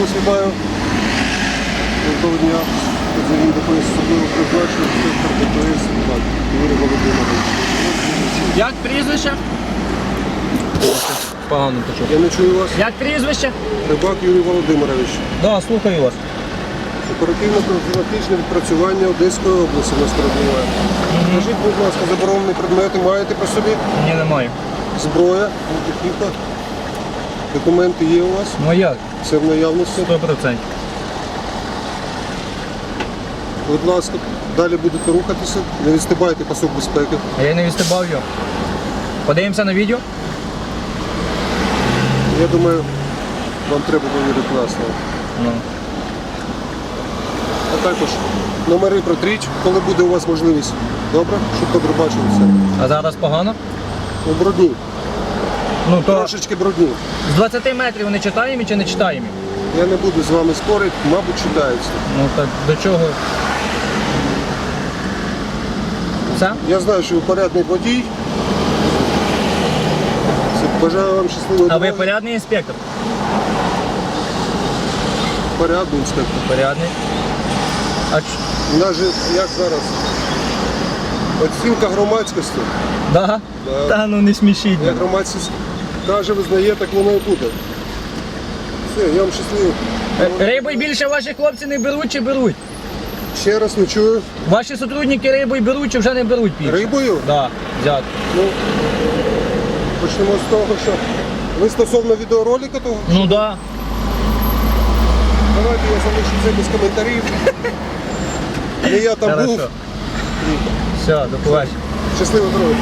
вас вітаю. Доброго дня. Він такої особливо призначення, так, Юрій Володимирович. Як прізвище? Погано почув. Я не чую вас. Як прізвище? Рибак Юрій Володимирович. Да, слухаю вас. Оперативно-профілактичне відпрацювання Одеської області нас перебуває. Скажіть, будь ласка, заборонені предмети маєте при собі? Ні, немає. Зброя, техніка, документи є у вас? Ну як? Все в наявності. 100%. Будь ласка, далі будете рухатися, не відстибайте пасок безпеки. А я не відстебав його. Подивимося на відео. Я думаю, вам треба повірити на слово. Ну. А також номери протріть, коли буде у вас можливість. Добре? Щоб добре бачили все. А зараз погано? Ну, брудні. Ну то Трошечки брудні. з 20 метрів не читаємо чи не читаємо? Я не буду з вами спорити, мабуть, читається. Ну так до чого? Все? Я знаю, що ви порядний водій. Бажаю вам щасливої А ви дороги. порядний інспектор? порядний інспектор. Порядний. А ч... У нас же, як зараз, оцінка громадськості. Да? Да. Та ну не смішіть. Як громадськість каже, визнає, так воно і буде. Все, я вам щасливо. Е, Рибу більше ваші хлопці не беруть чи беруть? Ще раз не чую. Ваші сотрудники рибу беруть чи вже не беруть більше? Рибою? Да, взяти. Ну, почнемо з того, що ви стосовно відеоролика того, Ну да. давайте я залишу це без коментарів. Не я там був. Все, до побачення. Щасливо дороги.